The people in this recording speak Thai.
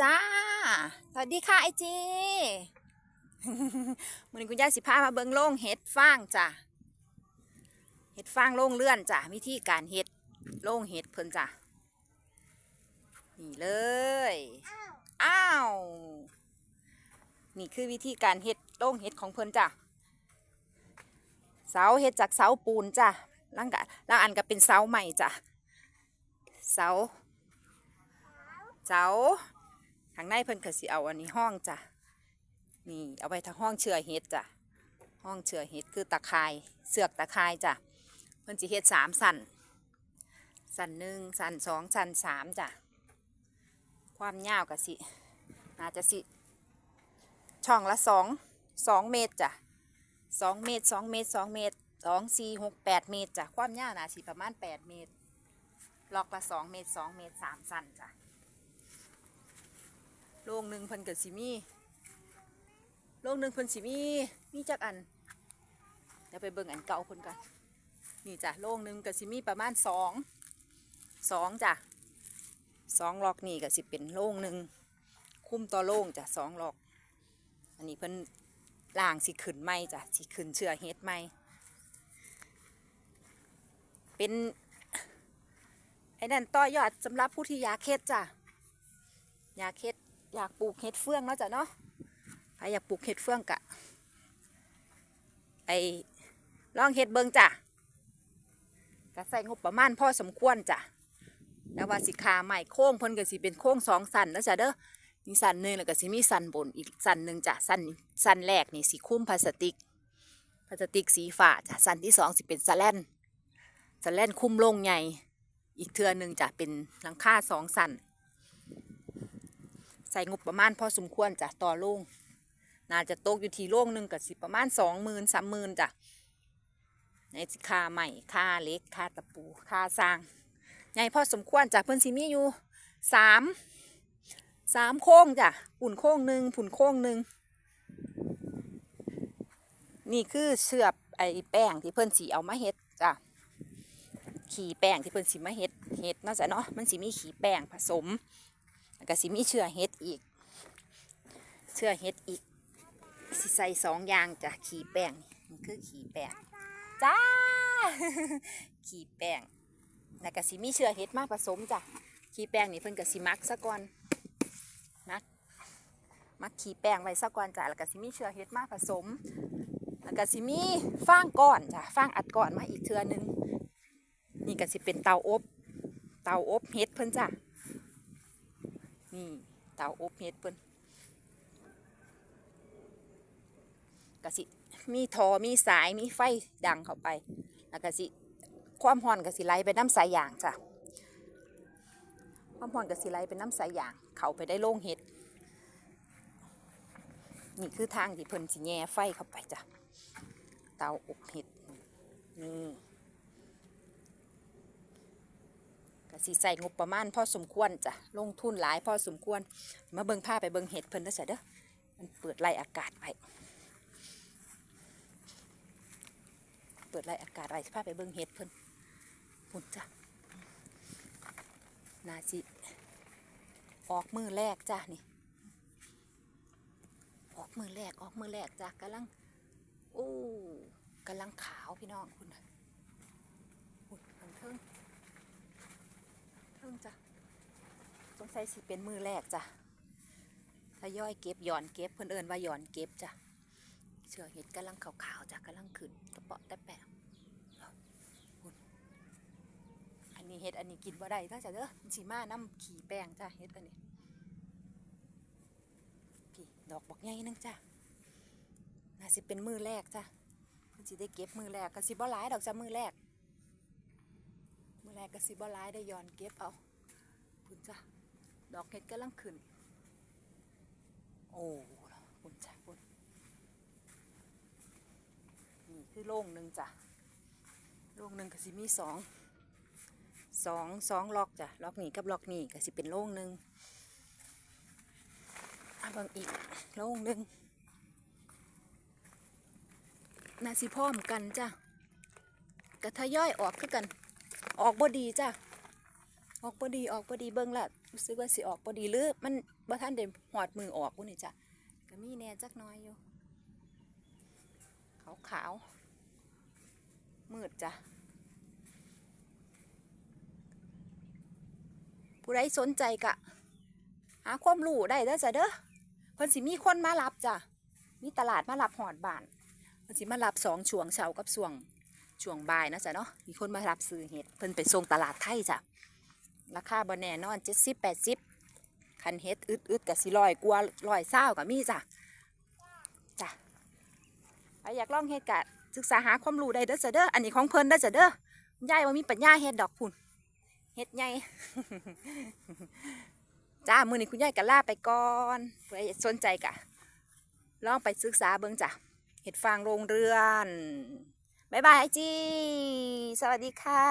จ้า สวัสดีค่ะไอจีวันคุณย่าสิพามาเบิงโล่งเห็ดฟางจ้ะ เห็ดฟางโล่งเลื่อนจ้ะ วิธีการเห็ดโล่งเห็ดเพิ่นจ้ะ นี่เลย อ้าว นี่คือวิธีการเห็ดโล่งเห็ดของเพิ่นจ้ะ เสาเห็ดจากเสาปูนจ้ะล่างกะล่างอันก็เป็นเสาใหม่จ้ะ เสา เสา ทางในเพิ่นก็สิเอาอันนี้ห้องจ้ะนี่เอาไปทางห้องเชือเห็ดจ้ะห้องเชือเห็ดคือตะข่ายเสือกตะข่ายจ้ะเพิ่นสิเฮ็ดสามสันสันหนึ่งสันสองสันสามจ้ะความยาวก็สิน่าจะสิช่องละสองสองเมตรจ้ะสองเมตรสองเมตรสองเมตรสองสี่หกแปดเมตรจ้ะความยาวน่าสิประมาณแปดเมตรล็อกละสองเมตรสองเมตรสามสันจ้ะ โรงหนึ่งเพิ่นกับสิมีโรงหนึ่งเพิ่นสิมีมีจักอันเดี๋ยวไปเบิ่งอันเก่าเพิ่นกันนี่จ้ะโรงหนึ่งกับสิมีประมาณสองสองจ้ะสองล็อกนี่ก็สิเป็นโรงหนึ่งคุ้มต่อโรงจ้ะสองล็อก อันนี้เพิ่นล่างสิขึ้นไหมจ้ะสิขึ้นเชื่อเฮ็ดไหมเป็นไอ้นั่นต่อยอดสำหรับผู้ที่อยากเฮ็ดจ้ะอยากเฮ็ด อยากปลูกเห็ดเฟืองเนาะจ้ะเนาะใครอยากปลูกเห็ดเฟืองกะไอลองเห็ดเบิงจ้ะก็ใส่งบประมาณพอสมควรจ้ะแล้วว่าสิขาใหม่โค้งเพิ่นก็สิเป็นโค้งสองสันแล้วจ้ะเด้อมีสันหนึ่งแล้วก็สิมีสันบนอีกสันหนึ่งจ้ะสันสันแรกนี่สีคุ้มพลาสติกพลาสติกสีฟ้าจ้ะสันที่สองสิเป็นสแลนสแลนคุ้มโล่งใหญ่อีกเทือหนึ่งจ้ะเป็นหลังคาสองสัน ใส่งบประมาณพอสมควรจ้ะต่อโล่งน่าจะตกอยู่ที่โล่งหนึ่งกับสิประมาณสองหมื่นสามหมื่นจ้ะในค่าใหม่ค่าเล็กค่าตะปูค่าสร้างใหญ่พอสมควรจ้ะเพิ่นสิมีอยู่สามสามโค้งจ้ะปุ่นโค้งหนึ่งผุ่นโค้งหนึ่งนี่คือเชือบไอ้แป้งที่เพิ่นสีเอามาเฮ็ดจ้ะขี่แป้งที่เพิ่นสีมาเฮ็ดเฮ็ดเนาจะเนาะมันสีมีขี่แป้งผสม ก็สิมีเชื่อเฮ็ดอีก เชื่อเฮ็ดอีก สิใส่สองอย่างจ้ะขี่แป้งนี่คือขี่แป้งจ้าขี่แป้งแล้วก็สิมีเชื่อเฮ็ดมาผสมจ้ะขี่แป้งนี่เพิ่นก็สิมักซะก่อนมักมักขี่แป้งไว้ซะก่อนจ้ะแล้วก็สิมีเชื่อเฮ็ดมาผสมแล้วก็สิมีฟางก้อนจ้ะฟางอัดก้อนมาอีกเทื่อหนึงนี่ก็สิเป็นเตาอบ เตาอบเฮ็ดเพิ่นจ้ะ นี่เตาอบเฮ็ดเพิ่นกะสิมีทอมีสายมีไฟดังเข้าไปแล้วก็สิความร้อนก็สิไหลไปน้ำสายยางจ้ะความร้อนก็สิไหลไปน้ำสายยาง เข้าไปได้โล่งเห็ดนี่คือทางที่เพิ่นสิแง่ไฟเข้าไปจ้ะเตาอบเห็ดนี่ ก็สิใส่งบประมาณพอสมควรจ้ะลงทุนหลายพอสมควร มาเบิ่งผ้าไปเบิ่งเห็ดเพิ่นเด้อจ้ะเด้อมันเปิดไล่อากาศไปเปิดไล่อากาศไว้ผ้าไปเบิ่งเห็ดเพิ่นพุ่นจ้ะนาสิออกมือแรกจ้ะนี่ออกมือแรกออกมือแรกจ้ะกำลังโอ้กำลังขาวพี่น้องคุณนะอุ้ยเพิ่งเพิ่งเพิ่ งจ้ะสงสัยสิเป็นมือแรกจ้ะทยอยเก็บหย่อนเก็บเพิ่นเอินว่าหย่อนเก็บจ้ะเชื่อเห็ดกำลังขาวๆจ้ะกำลังขึ้นกระเปาะแต่แปะอันนี้เห็ดอันนี้กินบ่ได้ถ้าจะเด้อสีมาน้ำขี่แป้งจ้ะเห็ดอันนี้พี่ดอกบอกใหญ่นึงจ้ะน่าสิเป็นมือแรกจ้ะเพิ่นสิได้เก็บมือแรกก็สิบ่หลายดอกจ้ะมือแรก มือแรกก็สิบ่หลายได้ย่อนเก็บเอาคุณจ้ะดอกเห็ดกำลังขึ้น โอ้คุณจ้ะคุณนี่คือโล่งหนึ่งจ้ะโล่งหนึ่งก็สิมีสองสองสองล็อกจ้ะล็อกนี่กับล็อกนี่ก็สิเป็นโล่งหนึ่งอะบางอีกโล่งหนึ่งนาสิพร้อมกันจ้ะกระทะย่อยออกคือกัน ออกบ่ดีจ้ะ ออกพอดีออกพอดีเบิ่งละรู้สึกว่าสิออกพอดีหรือมันบ่ทันได้หอดมือออกพุ่นนี่จ้ะก็มีแน่จักน้อยอยู่ขาวขาวมืดจ้ะผู้ใดสนใจกะ หาความรู้ได้เด้อจ้ะเด้อเพิ่นสิมีคนมารับจ้ะมีตลาดมารับหอดบ้านเพิ่นสิมารับสองช่วงเช้ากับช่วง ช่วงบ่ายนะจ๊ะเนาะมีคนมารับซื้อเห็ดเพิ่นไปส่งตลาดไทยจ้ะราคาบ่แน่นอนเจ็ดสิบแปดสิบคันเฮ็ดอึดอึดกับสิลอยกลัวลอยเศร้ากับมีจ้ะจ้ะใครอยากลองเฮ็ดกะศึกษาหาความรู้ได้เด้อจ้ะเด้ออันนี้ของเพิ่นเด้อจ้ะเด้อยายว่ามีปัญญาเฮ็ดดอกพุ่นเฮ็ดใหญ่จ้ามือนี้คุณยายก็ลาไปก่อนเผื่อสนใจกะลองไปศึกษาเบิ่งจ้ะเฮ็ดฟางโรงเรือน บ๊ายบายจี สวัสดีค่ะ